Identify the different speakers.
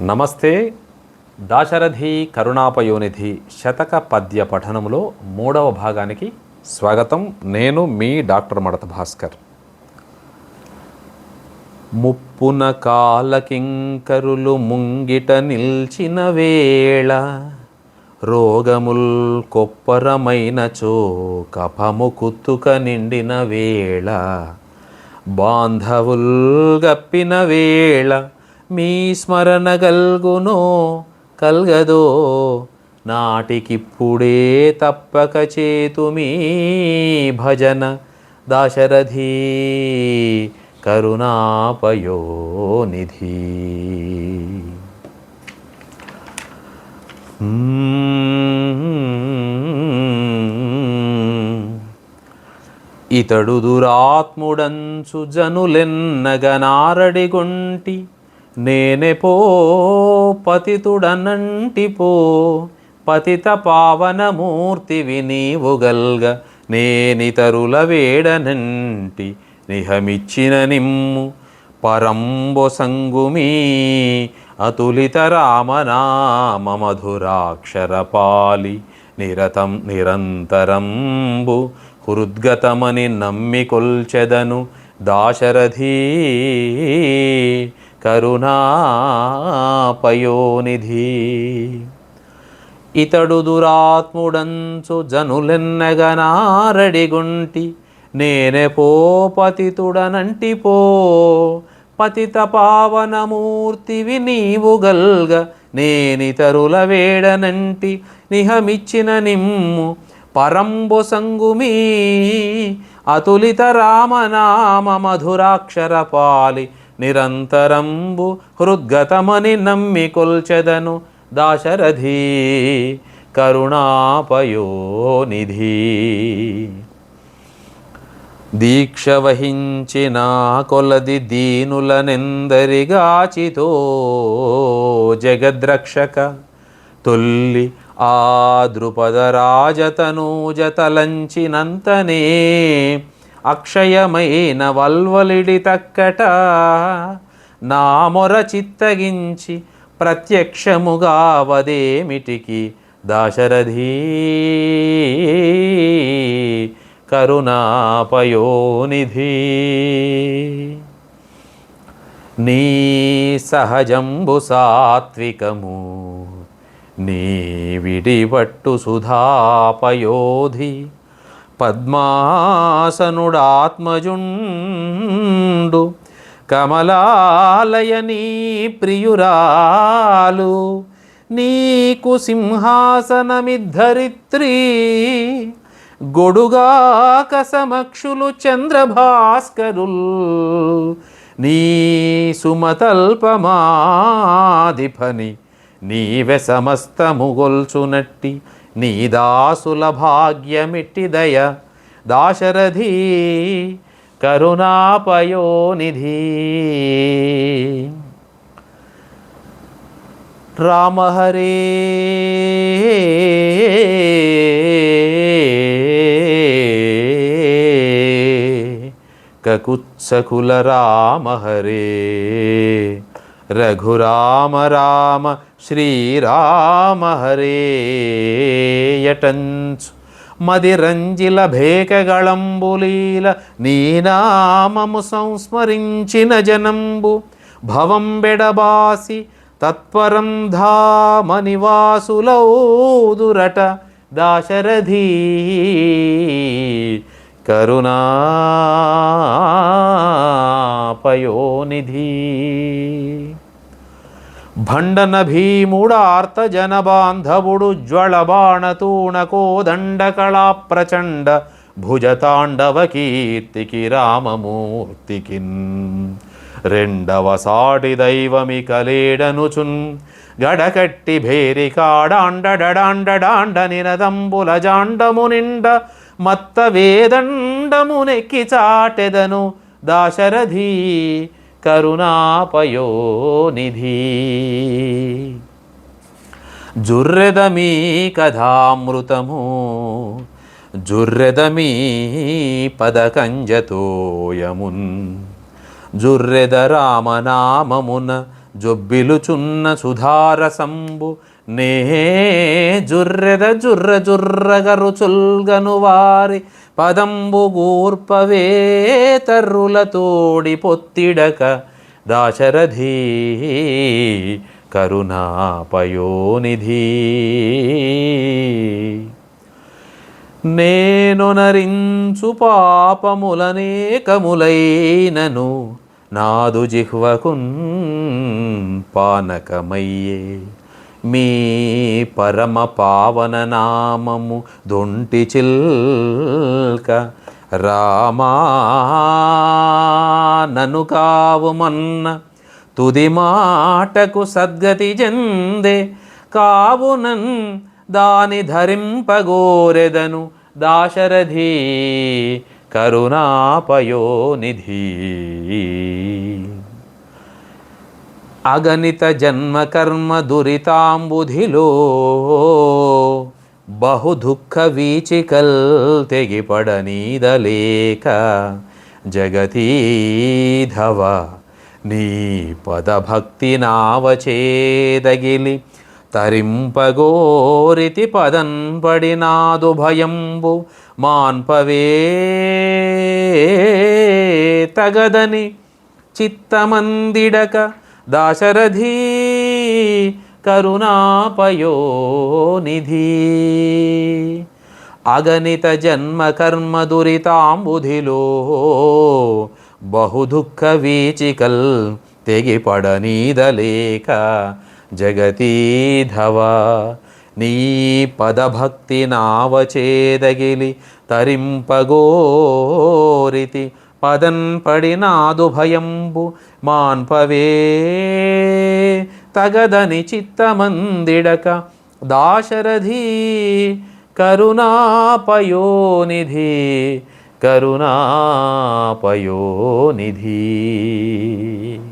Speaker 1: నమస్తే. దాశరథి కరుణాపయోనిధి శతక పద్య పఠనములో మూడవ భాగానికి స్వాగతం. నేను మీ డాక్టర్ మడత భాస్కర్. ముప్పున కాలకింకరులు ముంగిట నిల్చిన వేళ రోగముల్ కొప్పరమైనచో కఫము కుత్తుక నిండిన వేళ బాంధవుల్ గప్పిన వేళ మీ స్మరణ కల్గునో కల్గదో. నాటికిప్పుడే తప్పక చేతుమీ భజన దాశరథీ. కరుణాపయోనిధి. ఇతడు దురాత్ముడంచు జనులెన్నగనారడిగొంటి నేనే నేనెపో పతితుడనంటి పో పతిత పావనమూర్తివి నీవు నేనితరుల వేడనంటి నిహమిచ్చిన నిమ్ము పరంబొసంగుమీ అతులిత రామనామ మధురాక్షరపాలి నిరతం నిరంతరంబు హృద్గతమని నమ్మి కొల్చెదను దాశరథీ కరుణాపయోనిధి. ఇతడు దురాత్ముడంచు జనులెన్నగనారడిగుంటి నేనే పో పతితుడనంటి పో పతిత పావనమూర్తివి నీవు గల్గ నేనితరుల వేడనంటి నిహమిచ్చిన నిమ్ము పరంబు సంగుమీ. అతులిత రామనామ మధురాక్షర పాలి నిరంతరంబు హృద్గతమని నమ్మి కొల్చెదను దాశరథీ కరుణాపయోనిధి. దీక్ష వహించిన కొలది దీనులనెందరిగాచితో జగద్రక్షక తొల్లి ఆ ద్రుపద రాజతనూజతలంచినంతనే అక్షయమైన వల్వలిడి తక్కట నా మొర చిత్తగించి ప్రత్యక్షముగా వదేమిటికి దాశరథీ? కరుణాపయోనిధి. నీ సహజంబు సాత్వికము నీ విడిపట్టు సుధాపయోధి. పద్మాసనుడాత్మజుండు. కమలాలయనీ ప్రియురాలు. నీకు సింహాసనమిద్ధరిత్రి గొడుగాక సమక్షులు చంద్రభాస్కరుల్. నీ సుమతల్పమాధిపని నీవె సమస్తముగొల్చునట్టి నీ దాసుల భాగ్యమిట్టి దాశరథి కరుణాపయోనిధి. రామహరే కకుత్సకుల రామహరే రఘురామ రామ శ్రీరామ హరే యటంచు మదిరంజిల భేకగళంబులీల నీనామము సంస్మరించిన జనంబు భవం బెడబాసి తత్పరం ధామ నివాసులౌదురట దాశరథీ కరుణాపయోనిధి భండన భీముడార్త జనబాంధవుడు జ్వళబాణతూణ కోదండకళా ప్రచండ భుజతాండవ కీర్తికి రామమూర్తికిన్ రెండవ సాటి దైవమి కలేడనుచున్ గడకట్టి భేరి కాడాండడాండడాండ నినదంబుల జాండము నిండ మత్త వేదండమునెక్కి చాటెదను దాశరథీ కరుణాపయోనిధి. జుర్రెదమీ కథామృతము జుర్రెదమీ పదకంజతోయమున్. జుర్రెద రామనామమున జొబ్బిలుచున్న సుధారసంబు నే జుర్రెద జుర్ర జుర్రగ రుచుల్గను వారి పదంబు గూర్పవే తర్రుల తోడి పొత్తిడక దాశరథీ కరుణాపయోనిధి. నేనొనరించు పాపములనేకములైనను నాదు జిహ్వకున్ పానకమయ్యే. మీ పరమ పావన నామము దొంటి చిల్క రామా నను కావుమన్న తుది మాటకు సద్గతి చెందే కావునన్ దాని ధరింపగోరెదను దాశరథి కరుణాపయోనిధి. అగణిత జన్మ కర్మ దురితాంబుధిలో బహు దుఃఖ వీచికల్ తెగిపడనీదలేక జగతీధవ నీ పదభక్తి నావచేదగిలి తరింపగోరితి పదన్ పడినాదు భయంబు మాన్పవే తగదని చిత్తమందిడక దాశరథీ కరుణాపయోనిధి. అగణిత జన్మ కర్మ దురితాంబుధిలో బహుదుఃఖ వీచికల్ తెగిపడనీదలేక జగతీధవ. నీ పదభక్తి నావచేదగిలి తరింపగోరితి పదన్ పడినాదు భయంబు మాన్పవే. తగదని చిత్తమందిడక దాశరథి కరుణాపయోనిధి కరుణాపయోనిధి.